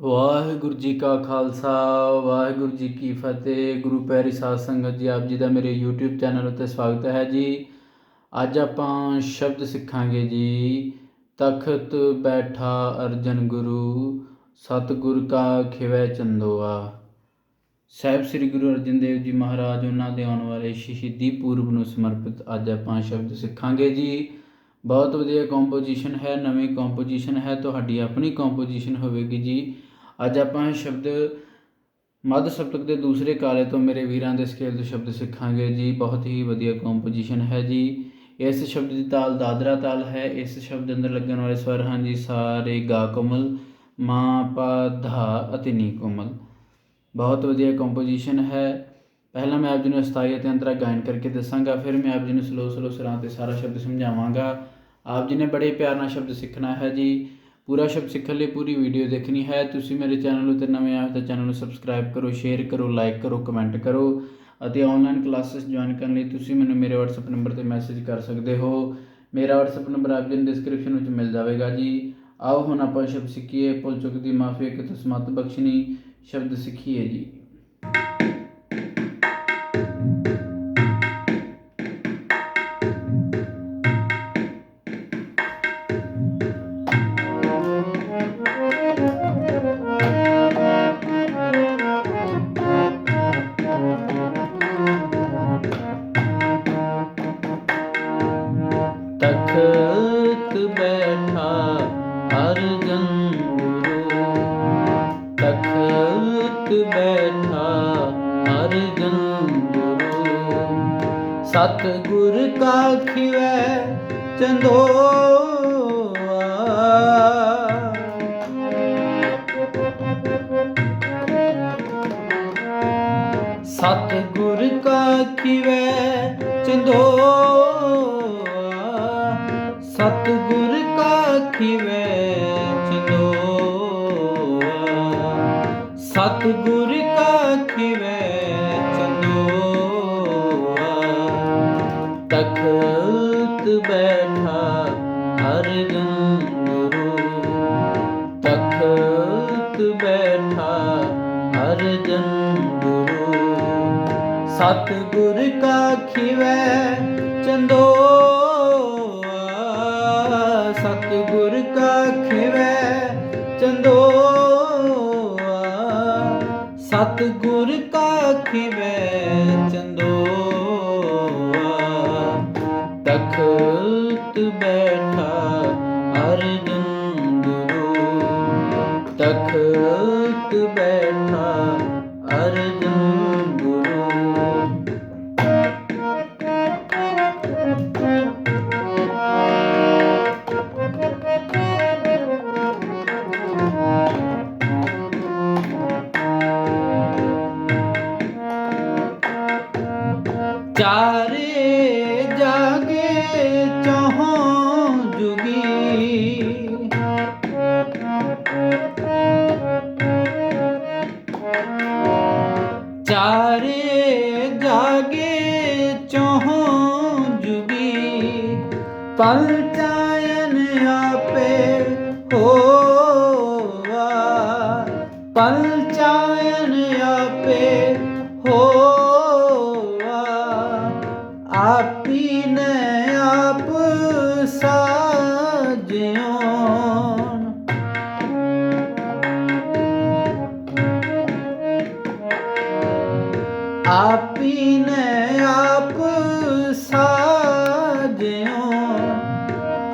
ਵਾਹਿਗੁਰੂ ਜੀ ਕਾ ਖਾਲਸਾ, ਵਾਹਿਗੁਰੂ ਜੀ ਕੀ ਫਤਿਹ। ਗੁਰੂ ਪੈਰੀ ਸਾਧ ਸੰਗਤ ਜੀ, ਆਪ ਜੀ ਦਾ ਮੇਰੇ YouTube ਚੈਨਲ ਉੱਤੇ ਸਵਾਗਤ ਹੈ ਜੀ। ਅੱਜ ਆਪਾਂ ਸ਼ਬਦ ਸਿੱਖਾਂਗੇ ਜੀ। ਤਖਤ ਬੈਠਾ ਅਰਜਨ ਗੁਰੂ, ਸਤਿਗੁਰ ਕਾ ਖਿਵੈ ਚੰਦੋਆ। ਸਾਹਿਬ ਸ੍ਰੀ ਗੁਰੂ ਅਰਜਨ ਦੇਵ ਜੀ ਮਹਾਰਾਜ, ਉਹਨਾਂ ਦੇ ਆਉਣ ਵਾਲੇ ਸ਼ਹੀਦੀ ਪੂਰਬ ਨੂੰ ਸਮਰਪਿਤ ਅੱਜ ਆਪਾਂ ਸ਼ਬਦ ਸਿੱਖਾਂਗੇ ਜੀ। ਬਹੁਤ ਵਧੀਆ ਕੰਪੋਜੀਸ਼ਨ ਹੈ, ਨਵੀਂ ਕੰਪੋਜੀਸ਼ਨ ਹੈ, ਤੁਹਾਡੀ ਆਪਣੀ ਕੰਪੋਜੀਸ਼ਨ ਹੋਵੇਗੀ ਜੀ। ਅੱਜ ਆਪਾਂ ਸ਼ਬਦ ਮੱਧ ਸਪਤਕ ਦੇ ਦੂਸਰੇ ਕਾਲੇ ਤੋਂ ਮੇਰੇ ਵੀਰਾਂ ਦੇ ਸਕੇਲ ਤੋਂ ਸ਼ਬਦ ਸਿੱਖਾਂਗੇ ਜੀ। ਬਹੁਤ ਹੀ ਵਧੀਆ ਕੰਪੋਜੀਸ਼ਨ ਹੈ ਜੀ। ਇਸ ਸ਼ਬਦ ਦੀ ਤਾਲ ਦਾਦਰਾ ਤਾਲ ਹੈ। ਇਸ ਸ਼ਬਦ ਅੰਦਰ ਲੱਗਣ ਵਾਲੇ ਸਵਰ ਹਨ ਜੀ, ਸਾਰੇ ਗਾ ਕੋਮਲ, ਮਾ ਪਾ ਧਾ ਅਤੇ ਨੀ ਕੋਮਲ। ਬਹੁਤ ਵਧੀਆ ਕੰਪੋਜੀਸ਼ਨ ਹੈ। ਪਹਿਲਾਂ ਮੈਂ ਆਪ ਜੀ ਨੂੰ ਅਸਥਾਈ ਅਤੇ ਅੰਤਰਾ ਗਾਇਨ ਕਰਕੇ ਦੱਸਾਂਗਾ, ਫਿਰ ਮੈਂ ਆਪ ਜੀ ਨੂੰ ਸਲੋ ਸਲੋ ਸਰਾਂ ਤੇ ਸਾਰਾ ਸ਼ਬਦ ਸਮਝਾਵਾਂਗਾ। ਆਪ ਜੀ ਨੇ ਬੜੇ ਪਿਆਰ ਨਾਲ ਸ਼ਬਦ ਸਿੱਖਣਾ ਹੈ ਜੀ। ਪੂਰਾ ਸ਼ਬਦ ਸਿੱਖਣ ਲਈ ਪੂਰੀ ਵੀਡੀਓ ਦੇਖਣੀ ਹੈ। ਤੁਸੀਂ ਮੇਰੇ ਚੈਨਲ ਉੱਤੇ ਨਵੇਂ ਆਏ ਹੋ ਤਾਂ ਚੈਨਲ ਨੂੰ ਸਬਸਕ੍ਰਾਈਬ ਕਰੋ ਸ਼ੇਅਰ ਕਰੋ ਲਾਈਕ ਕਰੋ ਕਮੈਂਟ ਕਰੋ ਅਤੇ ਆਨਲਾਈਨ ਕਲਾਸਿਸ ਜੁਆਇਨ ਕਰਨ ਲਈ ਤੁਸੀਂ ਮੈਨੂੰ ਮੇਰੇ WhatsApp ਨੰਬਰ ਤੇ ਮੈਸੇਜ ਕਰ ਸਕਦੇ ਹੋ। ਮੇਰਾ WhatsApp ਨੰਬਰ ਆਪ ਜੀ ਨੂੰ ਡਿਸਕ੍ਰਿਪਸ਼ਨ ਵਿੱਚ ਮਿਲ ਜਾਵੇਗਾ ਜੀ। ਆਓ ਹੁਣ ਆਪਾਂ ਸ਼ਬਦ ਸਿੱਖੀਏ। ਭੁੱਲ ਚੁੱਕ ਦੀ ਮਾਫੀ ਇੱਕ ਤਸਮਤ ਬਖਸ਼ਣੀ ਸ਼ਬਦ ਸਿੱਖੀਏ ਜੀ। ਅਰਜਨ ਗੁਰੂ ਸਤਿਗੁਰ ਕਾ ਖਿਵੈ ਚੰਦੋਆ। ਸਤਿਗੁਰ ਕਾ ਖਿਵੈ ਚੰਦੋਆ। ਸਤਿਗੁਰ ਕਾ ਖਿਵੈ ਸਤਿਗੁਰ ਕਾ ਖਿਵੇ ਬੈਠਾ ਅਰਜਨ ਗੁਰੂ ਤਖਤ ਬੈਠਾ ਅਰਜਨ ਗੁਰੂ ਸਤਿਗੁਰ ਕਾ ਖਿਵੈ ਚੰਦੋਆ। ਸਤਿਗੁਰ ਕਾ ਖਿਵੈ ਚੰਦੋਆ। ਸਤਿਗੁਰ ਕਾ ਖਿਵੈ ਚੰਦੋ ਤਖਤ ਬੈਠਾ ਅਰਜਨ ਗੁਰੂ ਤਖਤ ਬੈਠਾ ਅਰਜਨ ਗੁਰੂ ਪਲ ਚਾਇਨ ਆਪੇ ਹੋਵਾ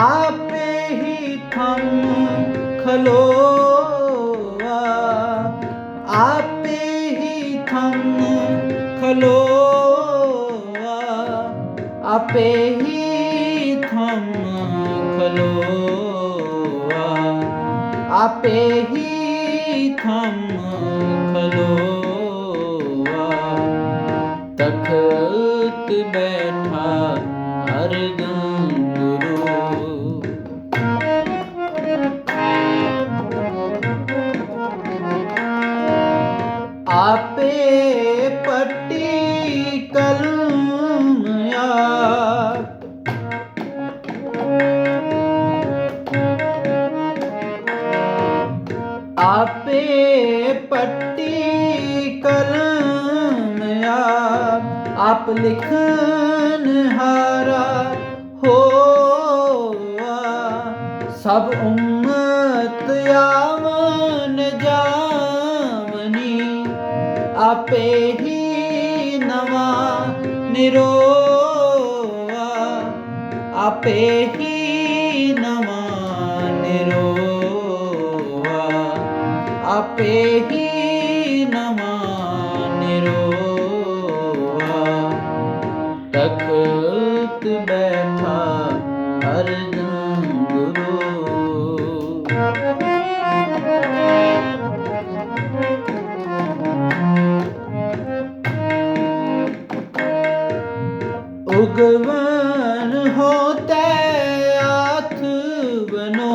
ਆਪੇ ਹੀ ਥਮ ਖਲੋਆ। ਆਪੇ ਹੀ ਥਮ ਖਲੋਆ। ਆਪੇ ਹੀ ਥਮ ਖਲੋਆ। ਆਪੇ ਹੀ ਥਮ ਖਲੋਆ। ਤਖਤ ਬੈਠਾ ਅਰਜਨ ਗੁਰੂ ਆਪੇ ਪੱਟੀ ਕਲਮ ਆਪੇ। ਪੱਟੀ ਕਲਮ ਆਪ। ਆਪ ਲਿਖਨ ਹਾਰਾ ਹੋਆ। ਸਭ ਉਮਤ ਆਵਨ ਆਪੇ ਹੀ ਨਵਾਂ ਨਿਰੋਆ। ਆਪੇ ਹੀ ਨਵਾਂ ਨਿਰੋਆ। ਆਪੇ ਹੀ ਨਵਾਂ ਨਿਰੋਆ। ਉਗਵਨ ਹੋਤੇ ਆਥ ਬਨੋ।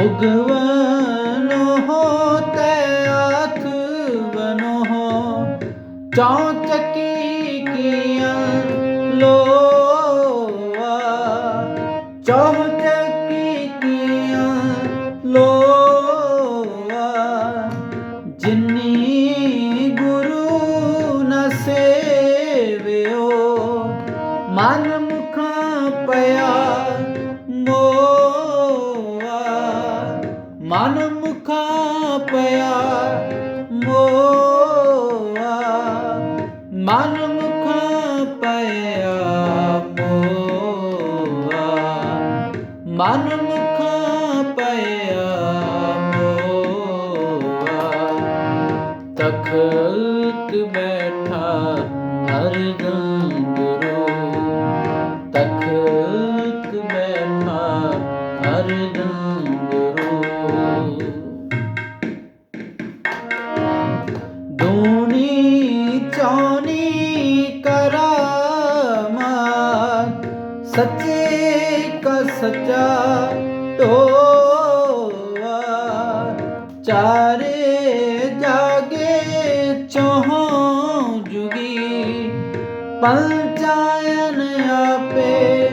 ਉਗਵਨ ਹੋਤੇ ਆਥ ਬਨੋ। ਚੌਂਚਕੀ ਮਨ ਮੁਖਾਂ ਪਿਆ ਮੋਆ ਮਨ ਮੁਖਾਂ ਪਿਆ ਮੋਆ ਮਨ ਮੁਖਾਂ ਪਿਆ ਮੋਆ ਮਨ ਮੁਖਾਂ ਪਿਆ ਮੋਆ ਤਖਤ ਬੈਠਾ ਅਰਜਨ ਗੁਰੂ ਜਾਗੇ ਚੌਹਾਂ ਜੁਗੀ ਪਲਚਾਇਨ ਆਪੇ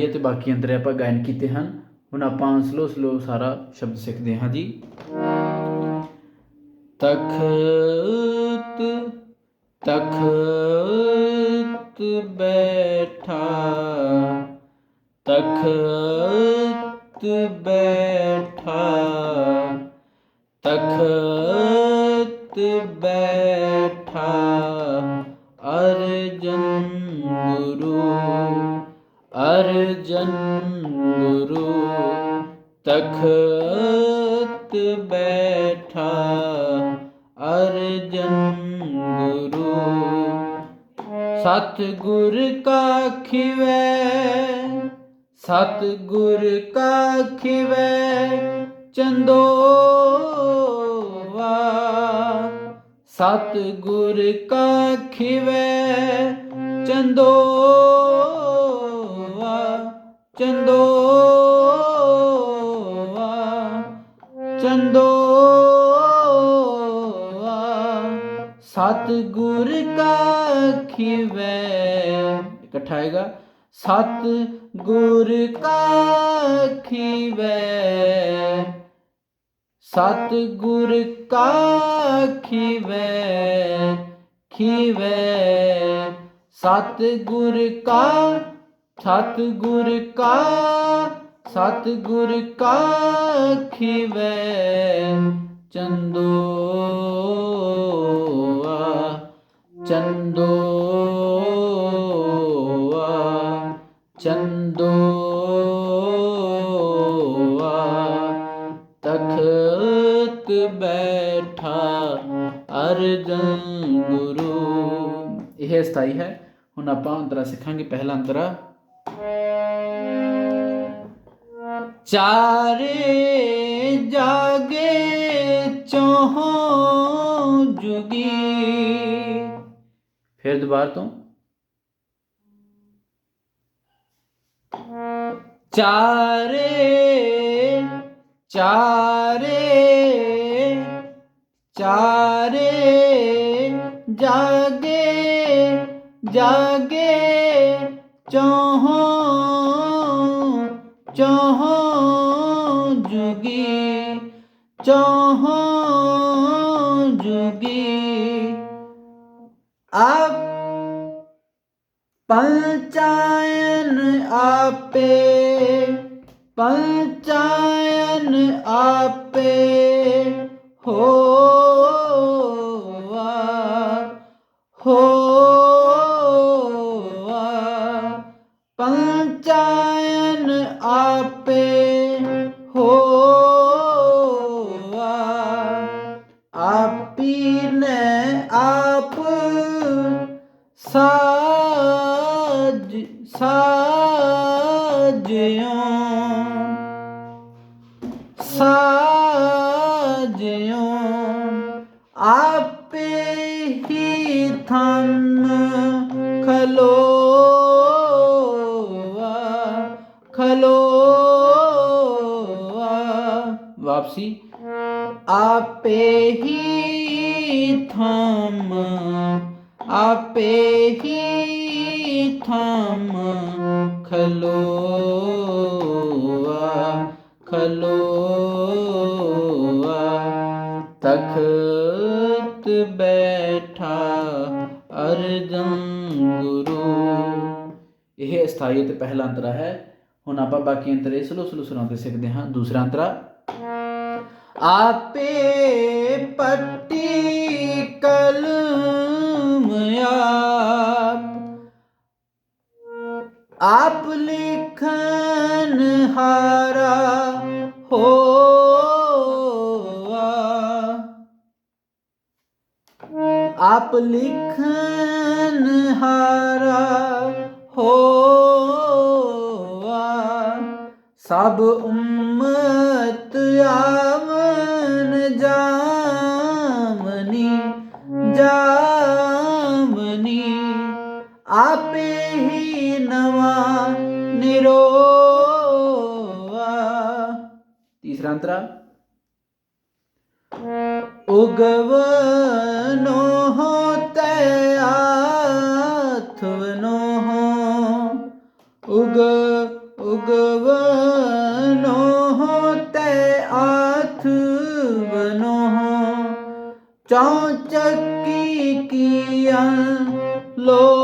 ਇਹ ਅਸਥਾਈ ਅਤੇ ਬਾਕੀ ਅੰਦਰ ਆਪਾਂ ਗਾਇਨ ਕੀਤੇ ਹਨ। ਹੁਣ ਆਪਾਂ ਸਲੋ ਸਲੋ ਸਾਰਾ ਸ਼ਬਦ ਸਿੱਖਦੇ ਹਾਂ ਜੀ। ਤਖਤ ਤਖਤ ਬੈਠਾ ਤਖਤ ਬੈਠਾ ਤਖਤ ਬੈਠਾ ਹਰ ਜਨ ਗੁਰੂ ਤਖਤ ਬੈਠਾ। ਅਰਜਨ ਗੁਰੂ ਸਤ ਗੁਰ ਕਾ ਖਿਵੈ ਸਤ ਗੁਰ ਕਾ ਖਿਵੈ ਚੰਦੋਵਾ ਸਤ ਗੁਰ ਕਾ ਖਿਵੈ ਚੰਦੋਵਾ ਚੰਦੋਵਾ ਚੰਦੋਵਾ ਸਤ ਗੁਰ ਕਾ ਖਿਵੈ ਇਕੱਠਾ ਆਏਗਾ ਸਤ ਗੁਰ ਕਾ ਖਿਵੈ ਸਤ ਗੁਰ ਕਾ ਖਿਵੈ। ਖਿਵੈ ਸਤ ਗੁਰ ਕਾ ਸਤਿਗੁਰ ਕਾ ਸਤਿਗੁਰ ਕਾ ਖਿਵੈ, ਚੰਦੋਆ ਚੰਦੋਆ ਚੰਦੋਆ। ਤਖਤ ਬੈਠਾ ਅਰਜਨ ਗੁਰੂ। ਇਹ ਸਤਾਈ ਹੈ। ਹੁਣ ਆਪਾਂ ਅੰਦਰਾ ਸਿੱਖਾਂਗੇ। ਪਹਿਲਾ ਅੰਦਰਾ ਚਾਰੇ ਜਾਗੇ ਚੋਹ ਜੁਗੀ ਫਿਰ ਦੁਬਾਰ ਤੋਂ ਚਾਰੇ ਚਾਰੇ ਚਾਰੇ ਜਾਗੇ ਜਾਗੇ ਚੋਹ ਪੰਚਾਇਨ ਆਪੇ ਪੰਚਾਇਨ ਆਪੇ। ਸਾਜਿਓ ਆਪੇ ਹੀ ਥਨ ਖਲੋਵਾ ਤਖਤ ਬੈਠਾ ਅਰਜਨ ਗੁਰੂ। ਇਹ ਸਥਾਈ ਤੇ ਪਹਿਲਾ ਅੰਤਰਾ ਹੈ। ਹੁਣ ਆਪਾਂ ਬਾਕੀ ਅੰਤਰੇ ਸਲੋ ਸਲੋ ਸੁਣਾਉਂਦੇ ਸਿੱਖਦੇ ਹਾਂ। ਦੂਸਰਾ ਅੰਤਰਾ, ਆਪੇ ਪੱਟੀ ਕਲਮ ਆਪ ਆਪ ਲਿਖਨ ਹਾਰਾ ਹੋਵਾ ਆਪ ਲਿਖਨ ਹਾਰਾ ਹੋਵਾ ਸਭ ਉਮਤ ਆਵਨ ਜਾਮਨੀ ਜਾ ਆਪੇ ਹੀ ਨਵਾਂ ਨਿਰੋਵਾ ਤੀਸਰਾ ਅੰਤਰਾ। ਉਗਵਨੋ ਤੈ ਆਥਵਨੋ। ਉਗ, ਉਗਵਨੋ ਤੈ ਆਥਵਨੋ। ਚੌਚਕੀ ਕੀਆਂ ਲੋਵਾ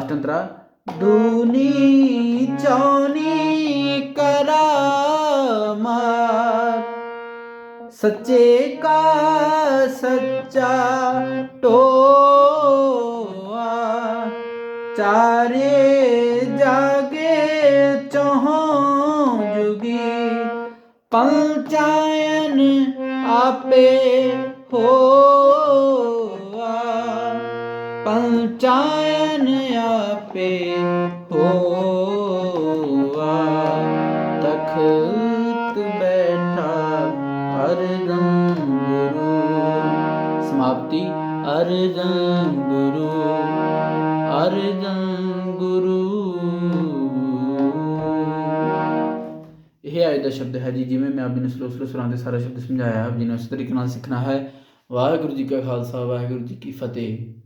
ਲਾਸਟ ਅੰਤਰਾ, ਦੂਨੀ ਚੌਨੀ ਕਰਾਮਾਤ, ਸੱਚੇ ਕਾ ਸੱਚਾ ਟੋਆ, ਚਾਰੇ ਜਾਗੇ ਚੋਹ ਜੁਗੀ ਪੰਚਾਇਨ ਆਪੇ ਹੋਆ ਪੰਚਾਇਨ ਆਪੇ ਹੋਆ ਤਖਤ ਬੈਠਾ ਅਰਜਨ ਗੁਰੂ ਸਮਾਪਤੀ ਅਰਜਨ ਗੁਰੂ ਅਰਜਨ ਗੁਰੂ ਇਹ ਅੱਜ ਦਾ ਸ਼ਬਦ ਹੈ ਜੀ, ਜਿਵੇਂ ਮੈਂ ਆਪ ਜੀ ਨੂੰ ਸਲੋ ਸਲੋ ਸੁਰਾਂ ਦੇ ਸਾਰਾ ਸ਼ਬਦ ਸਮਝਾਇਆ, ਆਪ ਜੀ ਨੂੰ ਉਸ ਤਰੀਕੇ ਨਾਲ ਸਿੱਖਣਾ ਹੈ। ਵਾਹਿਗੁਰੂ ਜੀ ਕਾ ਖਾਲਸਾ, ਵਾਹਿਗੁਰੂ ਜੀ ਕੀ ਫਤਿਹ।